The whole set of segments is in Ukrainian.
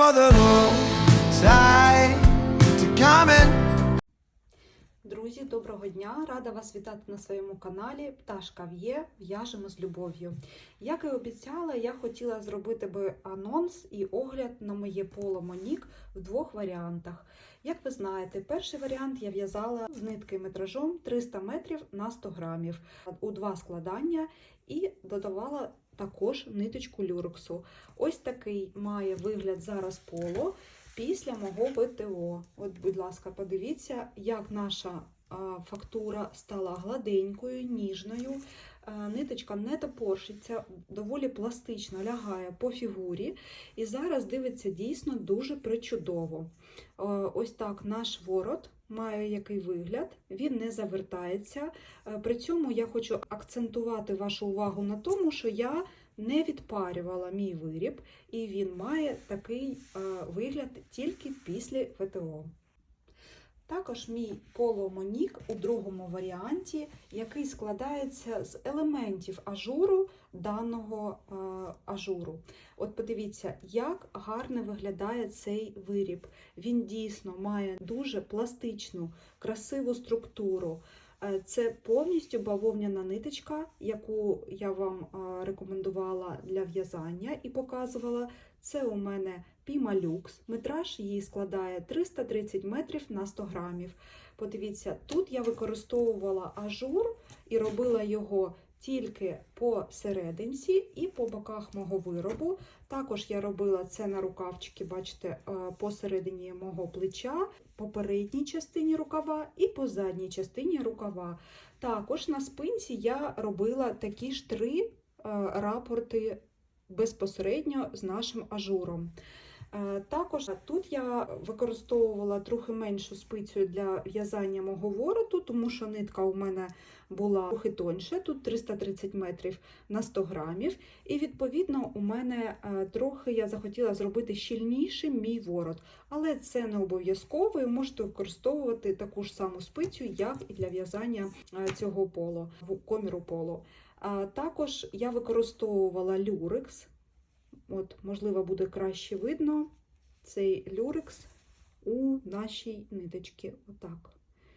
for the tide to come. Друзі, доброго дня! Рада вас вітати на своєму каналі Пташка В'є. В'яжемо з любов'ю. Як і обіцяла, я хотіла зробити би анонс і огляд на моє поло Монік в двох варіантах. Як ви знаєте, перший варіант я в'язала з нитки метражом 300 метрів на 100 грамів у два складання і додавала також ниточку люрексу. Ось такий має вигляд зараз поло після мого ВТО. От, будь ласка, подивіться, як наша фактура стала гладенькою, ніжною. Ниточка не топоршиться, доволі пластично лягає по фігурі. І зараз дивиться дійсно дуже причудово. Ось так наш ворот має який вигляд, він не завертається. При цьому я хочу акцентувати вашу увагу на тому, що я не відпарювала мій виріб, і він має такий вигляд тільки після ВТО. Також мій коломонік у другому варіанті, який складається з елементів ажуру даного е, ажуру. От подивіться, як гарно виглядає цей виріб. Він дійсно має дуже пластичну, красиву структуру. Е, Це повністю бавовняна ниточка, яку я вам е, рекомендувала для в'язання і показувала. Це у мене Pima Lux. Метраж її складає 330 метрів на 100 грамів. Подивіться, тут я використовувала ажур і робила його тільки по серединці і по боках мого виробу. Також я робила це на рукавчики, бачите, е, посередині мого плеча, по передній частині рукава і по задній частині рукава. Також на спинці я робила такі ж три е, рапорти безпосередньо з нашим ажуром. Е, Також тут я використовувала трохи меншу спицю для в'язання мого вороту, тому що нитка у мене була трохи тоньше, тут 330 метрів на 100 грамів. І відповідно у мене е, трохи я захотіла зробити щільнішим мій ворот. Але це не обов'язково, ви можете використовувати таку ж саму спицю, як і для в'язання е, цього поло, коміру поло. Також я використовувала люрекс. От, можливо, буде краще видно цей люрекс у нашій ниточці. Отак.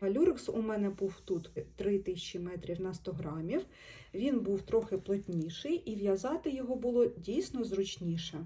Люрекс у мене був тут 3000 метрів на 100 грамів. Він був трохи плотніший, і в'язати його було дійсно зручніше.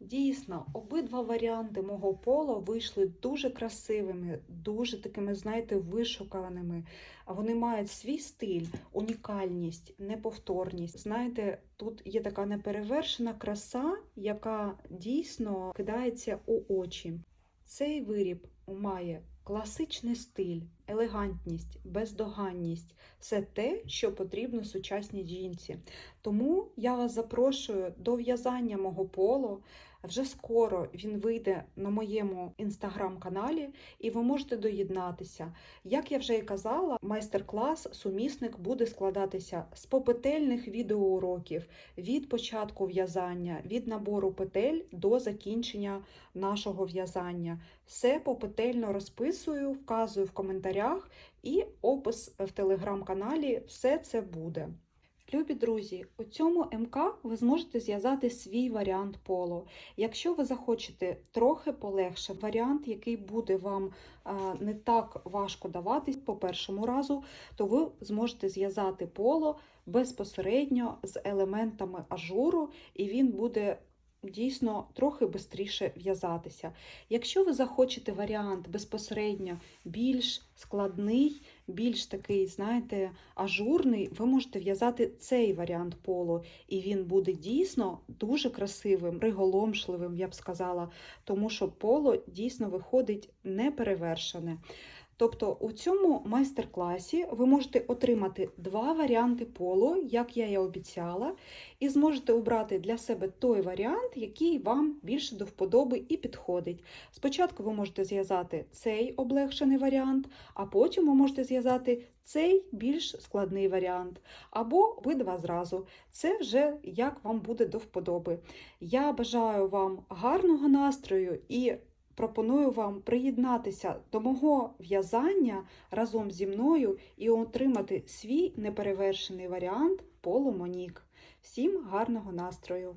Дійсно, обидва варіанти мого пола вийшли дуже красивими, дуже такими, знаєте, вишуканими. Вони мають свій стиль, унікальність, неповторність. Знаєте, тут є така неперевершена краса, яка дійсно кидається у очі. Цей виріб має класичний стиль, елегантність, бездоганність все те, що потрібно сучасній жінці. Тому я вас запрошую до в'язання мого поло. Вже скоро він вийде на моєму інстаграм-каналі, і ви можете доєднатися. Як я вже і казала, майстер-клас сумісник буде складатися з попетельних відеоуроків від початку в'язання, від набору петель до закінчення нашого в'язання. Все попетельно розписую, вказую в коментарях і опис в телеграм-каналі. Все це буде. Любі друзі, у цьому МК ви зможете зв'язати свій варіант поло. Якщо ви захочете трохи полегше варіант, який буде вам не так важко даватись по першому разу, то ви зможете зв'язати поло безпосередньо з елементами ажуру, і він буде дійсно трохи швидше в'язатися. Якщо ви захочете варіант безпосередньо більш складний, більш такий, знаєте, ажурний, ви можете в'язати цей варіант поло, і він буде дійсно дуже красивим, приголомшливим, я б сказала, тому що поло дійсно виходить неперевершене. Тобто у цьому майстер-класі ви можете отримати два варіанти поло, як я і обіцяла, і зможете обрати для себе той варіант, який вам більше до вподоби і підходить. Спочатку ви можете зв'язати цей облегшений варіант, а потім ви можете зв'язати цей більш складний варіант, або обидва зразу. Це вже як вам буде до вподоби. Я бажаю вам гарного настрою і пропоную вам приєднатися до мого в'язання разом зі мною і отримати свій неперевершений варіант полу Монік. Всім гарного настрою!